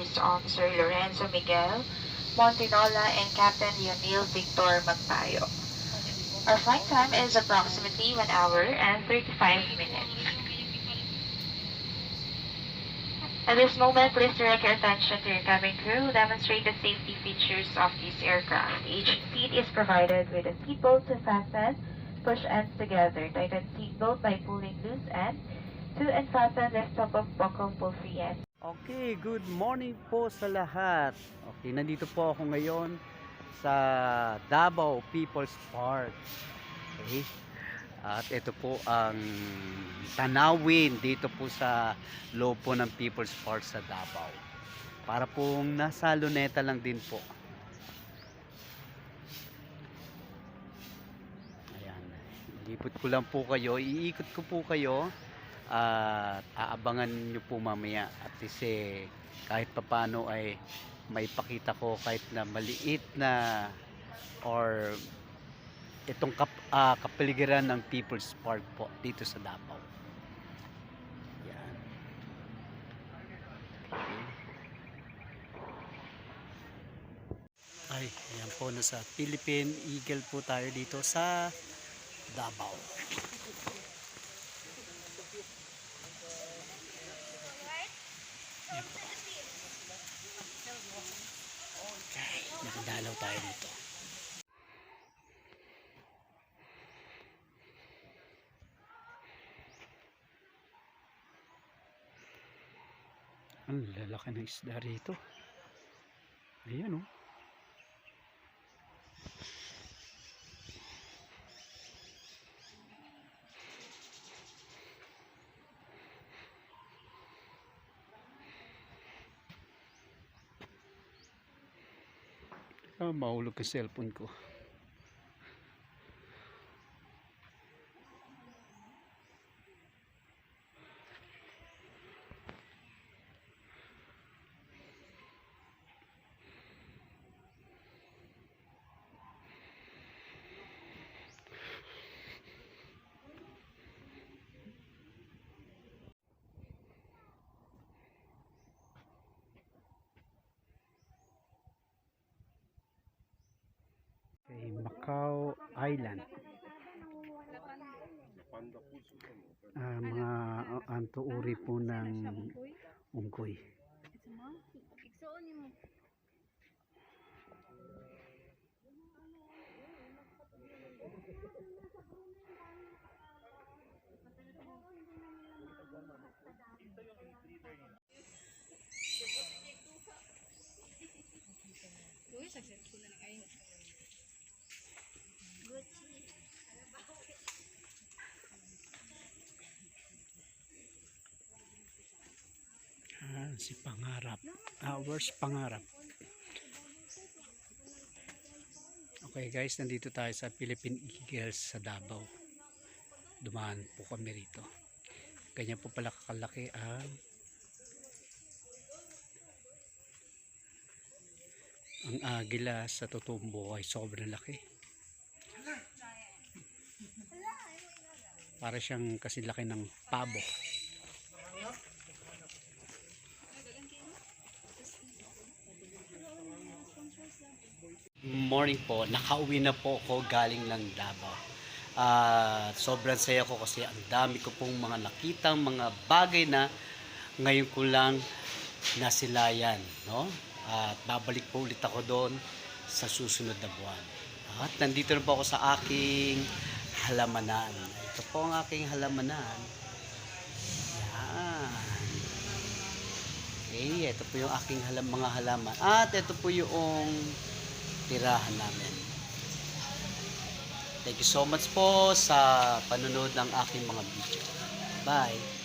First Officer Lorenzo Miguel Montinola and Captain Leonil Victor Magpayo. Our flight time is approximately 1 hour and 35 minutes. At this moment, please direct your attention to your cabin crew demonstrate the safety features of this aircraft. Each seat is provided with a seatbelt to fasten push ends together. Tighten seatbelt by pulling loose ends to unfasten the top of buckle pull free end. Okay, good morning po sa lahat. Okay, nandito po ako ngayon sa Davao People's Park. Okay? At ito po ang tanawin dito po sa loob po ng People's Park sa Davao. Para pong nasa luneta lang din po. Ayan. Ilipot ko lang po kayo. Iikot ko po kayo at aabangan nyo po mamaya at least eh, kahit papano ay may pakita ko kahit na maliit na or itong kap, ah, kapaligiran ng People's Park po dito sa Davao. Yan. Okay. Ay, yan po nasa Philippine Eagle po tayo dito sa Davao. Nakadalaw tayo dito. Ang lalaki ng isda rito. Ayan oh. Ah, mahulog ang cellphone ko. Okay, Macau Island. Ah, mga uh, anto uri po ng unggoy. Ah, si Pangarap. Ah, where's Pangarap? Okay guys, nandito tayo sa Philippine Eagles sa Davao. Dumaan po kami rito. Ganyan po pala kakalaki ang ang agila sa totoong buhay sobrang laki. Para siyang kasi laki ng pabo. Morning po, nakauwi na po ako galing ng Davao. At sobrang saya ko kasi ang dami ko pong mga nakitang mga bagay na ngayon ko lang nasilayan, no? At babalik po ulit ako doon sa susunod na buwan. At nandito na po ako sa aking halamanan. Ito po ang aking halamanan. Yan. Okay, ito po yung aking halam, mga halaman. At ito po yung tirahan namin. Thank you so much po sa panonood ng aking mga video. Bye!